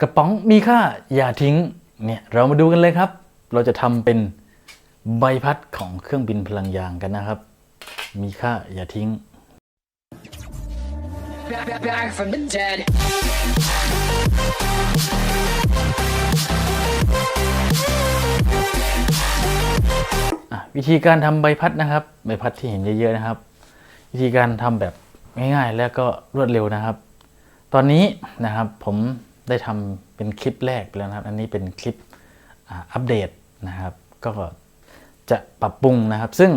กระป๋องมีค่าอย่าทิ้งเนี่ยเรามาดูกันเลยครับ เราจะทำเป็นใบพัดของเครื่องบินพลังยางกันนะครับ มีค่าอย่าทิ้ง back, back, back from the dead. อะวิธีการทำใบพัดนะครับ ใบพัดที่เห็นเยอะๆนะครับ วิธีการทำแบบง่ายๆ แล้วก็รวดเร็วนะครับ ตอนนี้นะครับผม ได้ทำเป็นคลิปแรกไปแล้วนะครับ อันนี้เป็นคลิปอัปเดตนะครับ ก็จะปรับปรุงนะครับ ซึ่ง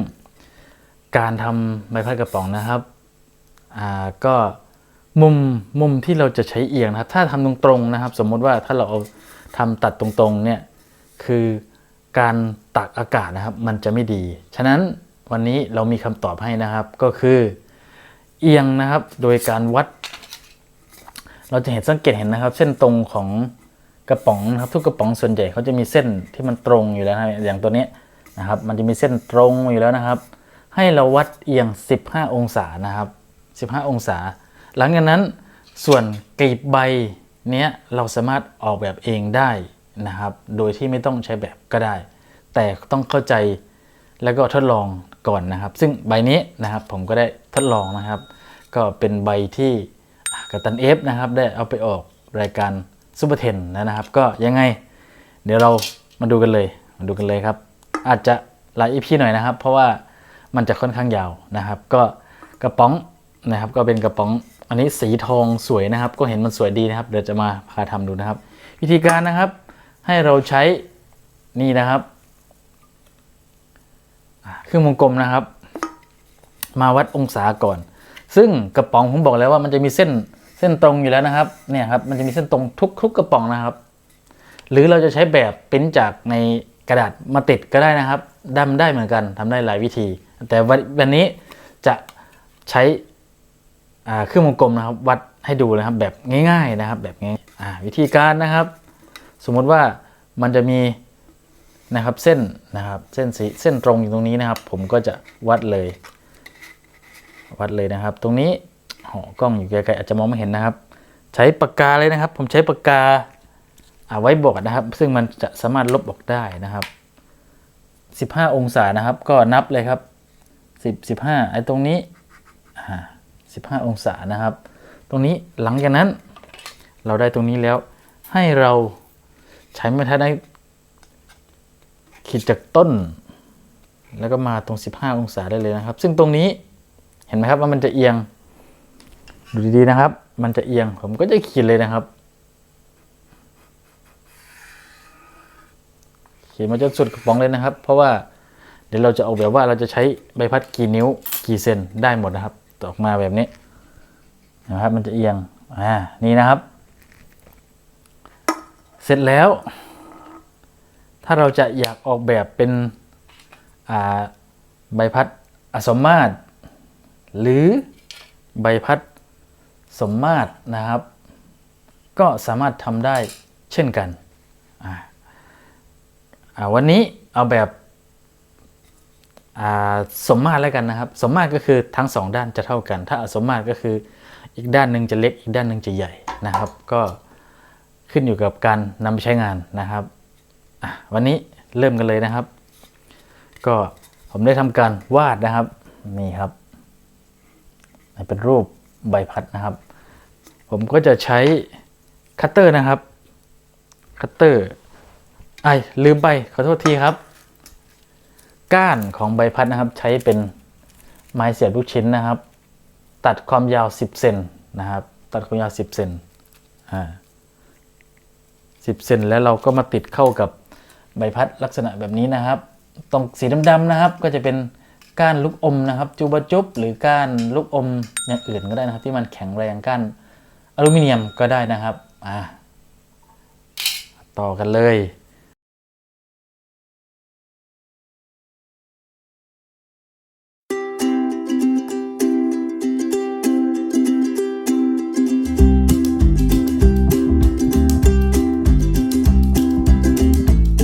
การทำใบพัดกระป๋องนะครับอ่าก็มุมมุมที่เราจะใช้เอียงนะครับ ถ้าทำตรงๆนะครับ สมมติว่าถ้าเราเอาทำตัดตรงๆเนี่ยคือการตักอากาศนะครับ มันจะไม่ดี ฉะนั้นวันนี้เรามีคำตอบให้นะครับก็คือเอียงนะครับ โดยการวัด เราจะเห็นสังเกตเห็นนะครับ เส้นตรงของกระป๋องนะครับ ทุกกระป๋องส่วนใหญ่เขาจะมีเส้นที่มันตรงอยู่แล้วนะอย่างตัวนี้นะครับ มันจะมีเส้นตรงอยู่แล้วนะครับ ให้เราวัดเอียง 15 องศานะครับ 15 องศา หลังจากนั้นส่วนกลีบใบเนี้ยเราสามารถออกแบบเองได้นะครับ โดยที่ไม่ต้องใช้แบบก็ได้ แต่ต้องเข้าใจแล้วก็ทดลองก่อนนะครับ ซึ่งใบนี้นะครับผมก็ได้ทดลองนะครับ ก็เป็นใบที่ กัปตันเอฟนะครับได้เอาไปออกรายการซูเปอร์เทนนะครับ ก็ยังไง เดี๋ยวเรามาดูกันเลยมาดูกันเลยครับ อาจจะหลายอีพีหน่อยนะครับ เพราะว่ามันจะค่อนข้างยาวนะครับ ก็กระป๋องนะครับก็เป็นกระป๋องอันนี้สีทองสวยนะครับ ก็เห็นมันสวยดีนะครับ เดี๋ยวจะมาพาทำดูนะครับ วิธีการนะครับให้เราใช้นี่นะครับเครื่องวงกลมนะครับ มาวัดองศาก่อน ซึ่งกระป๋องผมบอกแล้วว่ามันจะมีเส้น เส้นตรงอยู่แล้วนะครับเนี่ยครับมันจะมีเส้นตรงทุกทุกกระป๋องนะครับ หรือเราจะใช้แบบเปริ้นจากในกระดาษมาติดก็ได้นะครับดำได้เหมือนกันทำได้หลายวิธี แต่วันนี้จะใช้เครื่องวงกลมนะครับ วัดให้ดูนะครับแบบง่าย ๆนะครับ แบบง่ายวิธีการนะครับ สมมุติว่ามันจะมีนะครับเส้นนะครับเส้นสีเส้นตรงอยู่ตรงนี้นะครับ ผมก็จะวัดเลย วัดเลยนะครับ ตรงนี้ หอกล้องอยู่ไกลๆอาจจะมองไม่เห็นนะครับ ใช้ปากกาเลยนะครับ ผมใช้ปากกาเอาไว้บอร์ดนะครับ ซึ่งมันจะสามารถลบออกได้นะครับ 15 องศานะครับ ก็นับเลยครับ 10 15ไอ้ตรงนี้อ่า15 องศานะครับ ตรงนี้หลังจากนั้น เราได้ตรงนี้แล้ว ให้เราใช้ไม้ทัดได้ขีดจากต้น แล้วก็มาตรง 15 องศาได้เลยนะครับ ซึ่งตรงนี้เห็นไหมครับว่ามันจะเอียง ดูดีๆนะครับ มันจะเอียง ผมก็จะขีดเลยนะครับ ขีดมาจนสุดกระป๋องเลยนะครับ เพราะว่าเดี๋ยวเราจะออกแบบว่าเราจะใช้ใบพัดกี่นิ้วกี่เซนได้หมดนะครับออกมาแบบนี้นะครับ มันจะเอียง อ่า นี่นะครับ เสร็จแล้ว ถ้าเราจะอยากออกแบบเป็น อ่า ใบพัดอสมมาตร หรือใบพัด สมมาตรนะครับ ก็สามารถทำได้เช่นกัน วันนี้เอาแบบสมมาตรแล้วกันนะครับ สมมาตรก็คือทั้งสองด้านจะเท่ากัน ถ้าอสมมาตรก็คืออีกด้านหนึ่งจะเล็กอีกด้านหนึ่งจะใหญ่นะครับ ก็ขึ้นอยู่กับการนำไปใช้งานนะครับวันนี้เริ่มกันเลยนะครับ ก็ผมได้ทำการวาดนะครับนี่ครับเป็นรูป ใบพัดนะครับ ผมก็จะใช้คัตเตอร์นะครับ คัตเตอร์ไอลืมไปขอโทษทีครับ ก้านของใบพัดนะครับ ใช้เป็นไม้เสียบลูกชิ้นนะครับ ตัดความยาว 10 เซนนะครับ ตัดความยาว 10 เซนอ่า10เซนแล้วเราก็มาติดเข้ากับใบพัดลักษณะแบบนี้นะครับ ตรงสีดำๆนะครับ ก็จะเป็น ก้านลูกอมนะครับจูบจุบหรือก้านลูกอมอย่างอื่นก็ได้นะครับ ที่มันแข็งแรงก้านอลูมิเนียมก็ได้นะครับอ่าต่อกันเลย